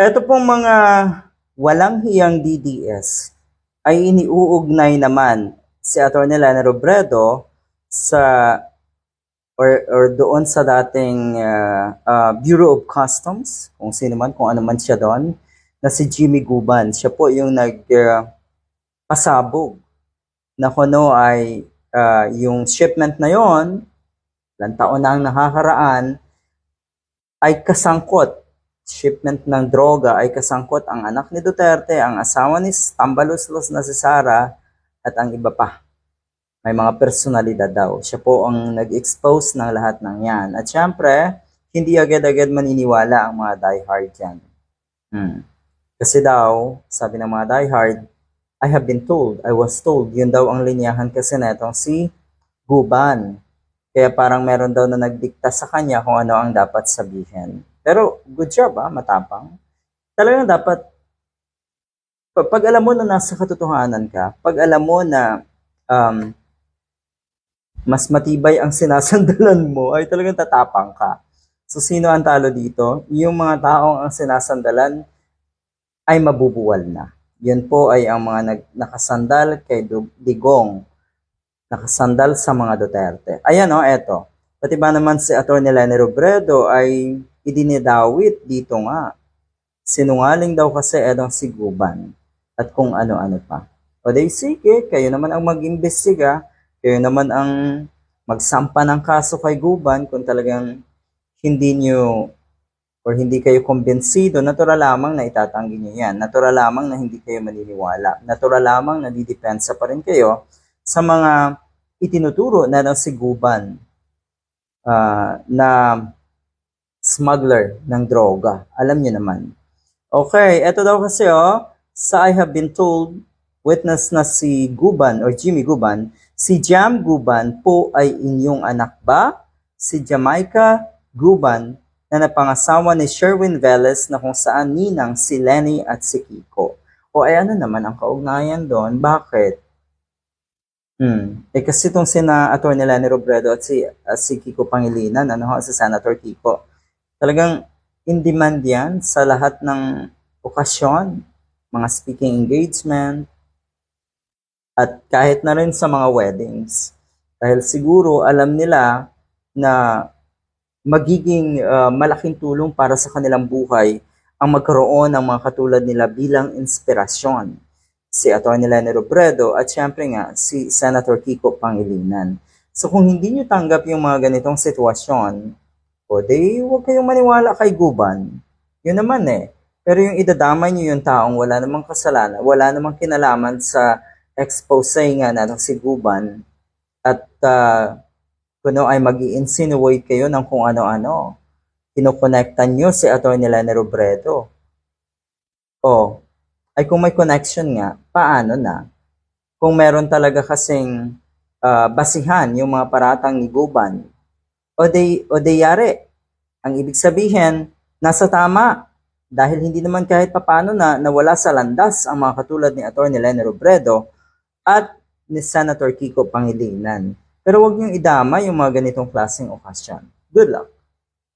Ito pong mga walang hiyang DDS ay iniuugnay naman si Atty. Lana Robredo sa or, or doon sa dating ah, ah, Bureau of Customs, kung sino man, kung ano man siya doon, na si Jimmy Guban. Siya po yung nag ah, pasabog na kuno ay ah, yung shipment na yon, ilang taon na ang nakakaraan, ay kasangkot shipment ng droga ay kasangkot ang anak ni Duterte, ang asawa ni Tambaluslos na si Sara, at ang iba pa. May mga personalidad daw. Siya po ang nag-expose ng lahat ng yan. At syempre, hindi agad-agad maniniwala ang mga diehard yan. Hmm. Kasi daw, sabi ng mga diehard, I have been told, I was told, yun daw ang linyahan kasi na itong si Guban. Kaya parang meron daw na nagdikta sa kanya kung ano ang dapat sabihin. Pero good job ah, matapang. Talagang dapat, pa- pag alam mo na nasa katotohanan ka, pag alam mo na um, mas matibay ang sinasandalan mo, ay talagang tatapang ka. So sino ang talo dito? Yung mga taong ang sinasandalan ay mabubuwal na. Yun po ay ang mga nag, nakasandal kay Digong, nakasandal sa mga Duterte. Ayan o, eto. Pati ba naman si Atty. Lene Robredo ay idinidawit dito nga. Sinungaling daw kasi edong si Guban at kung ano-ano pa. O day sige, kayo naman ang mag-imbestiga, kayo naman ang magsampa ng kaso kay Guban kung talagang hindi nyo or hindi kayo kumbensido, natural lamang na itatanggi nyo yan. Natural lamang na hindi kayo maniniwala. Natural lamang na didepensa pa rin kayo sa mga itinuturo na ng si Guban ah, na smuggler ng droga. Alam niyo naman. Okay, eto daw kasi oh, sa I have been told, witness na si Guban or Jimmy Guban, si Jam Guban po ay inyong anak ba? Si Jamaica Guban na napangasawa ni Sherwin Veles na kung saan ninang si Lenny at si Kiko. O ay ano naman ang kaugnayan doon? Bakit? Hmm. Eh kasi itong sina Atty. Lenny Robredo at si, at si Kiko Pangilinan, ano ho, si Senator Kiko, talagang in demand yan sa lahat ng okasyon, mga speaking engagement, at kahit na rin sa mga weddings. Dahil siguro alam nila na magiging ah, malaking tulong para sa kanilang buhay ang magkaroon ng mga katulad nila bilang inspirasyon. Si Atty. Lene Robredo at syempre nga si Senator Kiko Pangilinan. So kung hindi nyo tanggap yung mga ganitong sitwasyon, o di huwag kayong maniwala kay Guban. Yun naman eh. Pero yung idadamay nyo yung taong wala namang kasalanan, wala namang kinalaman sa expose nga na si Guban at uh, kuno ay mag insinuate kayo ng kung ano-ano. Kinokonektan nyo si Atty. Lene Robredo. O, ay kung may connection nga, paano na? Kung meron talaga kasing ah, basihan yung mga paratang ni Guban, o di, o di yari. Ang ibig sabihin, nasa tama. Dahil hindi naman kahit papano na nawala sa landas ang mga katulad ni Atty. Lene Robredo at ni Senator Kiko Pangilinan. Pero wag niyong idama yung mga ganitong klaseng okasyon. Good luck!